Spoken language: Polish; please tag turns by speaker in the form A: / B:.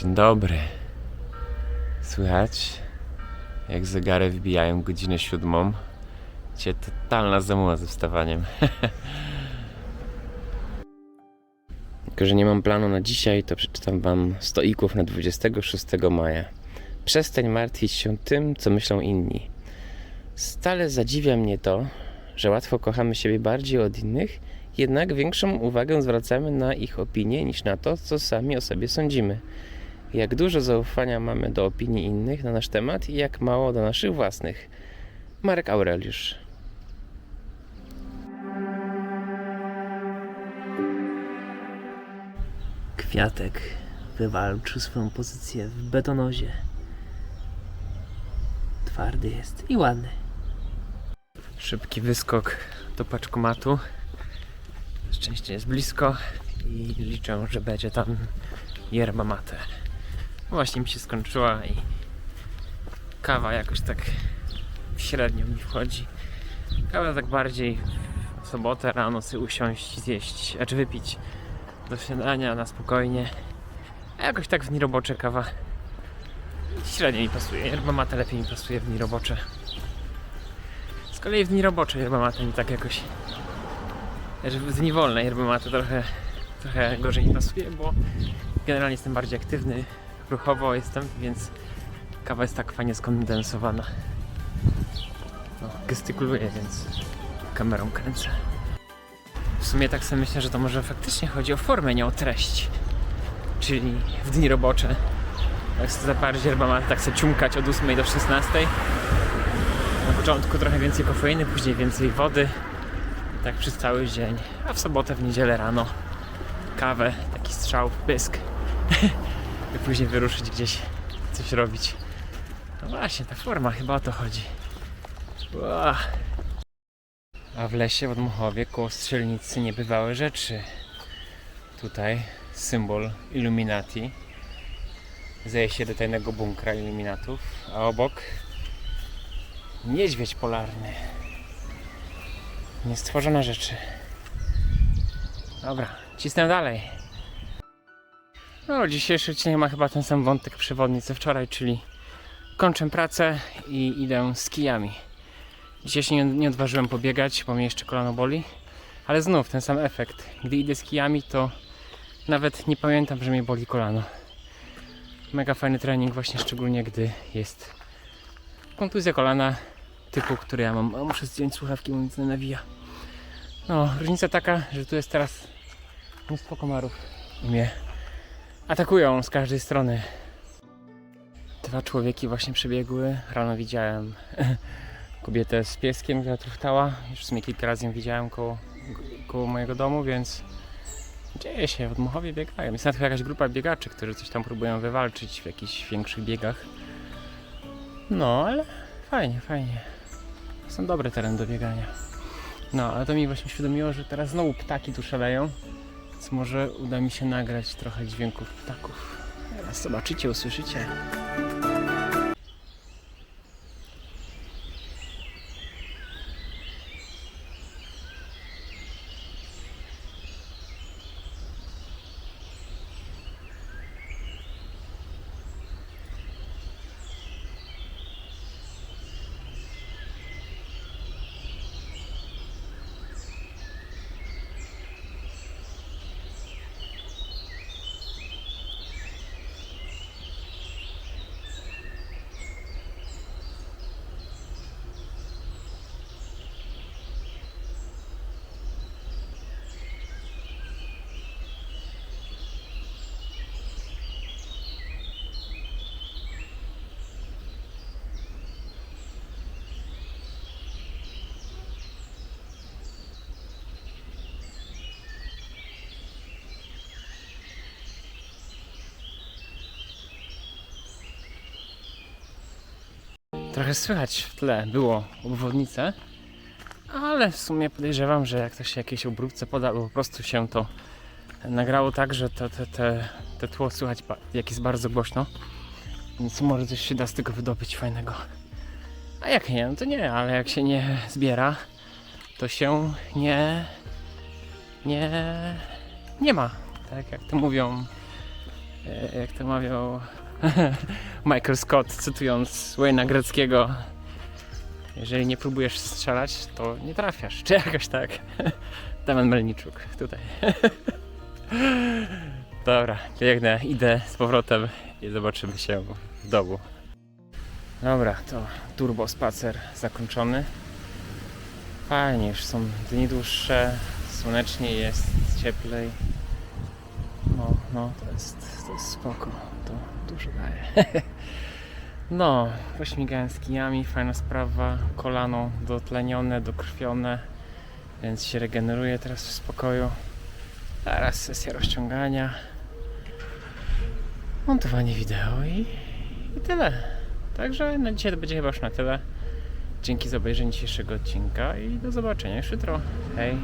A: Dzień dobry. Słychać, jak zegary wbijają godzinę siódmą. Cię totalna zamuła ze wstawaniem. Tylko, że nie mam planu na dzisiaj, to przeczytam wam stoików na 26 maja. Przestań martwić się tym, co myślą inni. Stale zadziwia mnie to, że łatwo kochamy siebie bardziej od innych, jednak większą uwagę zwracamy na ich opinie niż na to, co sami o sobie sądzimy. Jak dużo zaufania mamy do opinii innych na nasz temat i jak mało do naszych własnych. Marek Aureliusz.
B: Kwiatek wywalczył swoją pozycję w betonozie. Twardy jest i ładny.
A: Szybki wyskok do paczkomatu. Szczęście jest blisko i liczę, że będzie tam yerba mate. Właśnie mi się skończyła i kawa jakoś tak średnio mi wchodzi. Kawa tak bardziej w sobotę rano sobie usiąść, zjeść, a czy wypić do śniadania na spokojnie. A jakoś tak w dni robocze kawa średnio mi pasuje. Yerba mate lepiej mi pasuje w dni robocze. Z kolei w dni robocze yerba mate mi tak jakoś... W dni wolne yerba mate trochę, trochę gorzej mi pasuje, bo generalnie jestem bardziej aktywny, ruchowo jestem, więc kawa jest tak fajnie skondensowana. No, gestykuluję, więc kamerą kręcę. W sumie tak sobie myślę, że to może faktycznie chodzi o formę, nie o treść. Czyli w dni robocze. Jak sobie yerba mate, tak sobie ciumkać od 8 do 16. Na początku trochę więcej kofeiny, później więcej wody. Tak przez cały dzień. A w sobotę, w niedzielę rano kawę, taki strzał, pysk. I później wyruszyć gdzieś, coś robić. No właśnie, ta forma, chyba o to chodzi. A w lesie w Odmuchowie koło strzelnicy niebywałe rzeczy. Tutaj symbol Illuminati. Zejście do tajnego bunkra Illuminatów, a obok Niedźwiedź polarny. Niestworzone rzeczy. Dobra, cisnę dalej. No, dzisiejszy odcinek ma chyba ten sam wątek przewodni co wczoraj, czyli kończę pracę i idę z kijami. Dzisiaj się nie, nie odważyłem pobiegać, bo mnie jeszcze kolano boli, ale znów ten sam efekt. Gdy idę z kijami, to nawet nie pamiętam, że mnie boli kolano. Mega fajny trening, właśnie szczególnie gdy jest kontuzja kolana typu, który ja mam. O, muszę zdjąć słuchawki, bo nic nie nawija. No, różnica taka, że tu jest teraz mnóstwo komarów i mnie atakują z każdej strony. Dwa człowieki właśnie przebiegły. Rano widziałem kobietę z pieskiem, która truchtała. Już w sumie kilka razy ją widziałem koło, koło mojego domu, więc dzieje się. W Dmuchowie biegają. Jest nawet chyba jakaś grupa biegaczy, którzy coś tam próbują wywalczyć w jakichś większych biegach. No, ale fajnie, fajnie. Są dobre tereny do biegania. No, ale to mi właśnie świadomiło, że teraz znowu ptaki tu szaleją. Więc może uda mi się nagrać trochę dźwięków ptaków. Teraz zobaczycie, usłyszycie. Trochę słychać w tle było obwodnicę, ale w sumie podejrzewam, że jak to się jakiejś obróbce poda, po prostu się to nagrało tak, że to, te, tło słychać jak jest bardzo głośno. Więc może coś się da z tego wydobyć fajnego. A jak nie, no to nie, ale jak się nie zbiera, to się nie. nie. nie ma. Tak jak to mówią e, jak to mawiał Michael Scott, cytując Wayne'a Greckiego, jeżeli nie próbujesz strzelać, to nie trafiasz. Czy jakoś tak. Damian Melniczuk, tutaj. Dobra, biegnę, idę z powrotem i zobaczymy się w domu. Dobra, to turbo spacer zakończony. Fajnie, już są dni dłuższe, słonecznie jest, cieplej. No, to jest, to jest spoko, to dużo daje. No, pośmigałem z kijami, fajna sprawa, kolano dotlenione, dokrwione, więc się regeneruje teraz w spokoju. Teraz sesja rozciągania, montowanie wideo i, i tyle. Także na dzisiaj to będzie chyba już na tyle. Dzięki za obejrzenie dzisiejszego odcinka i do zobaczenia już jutro. Hej!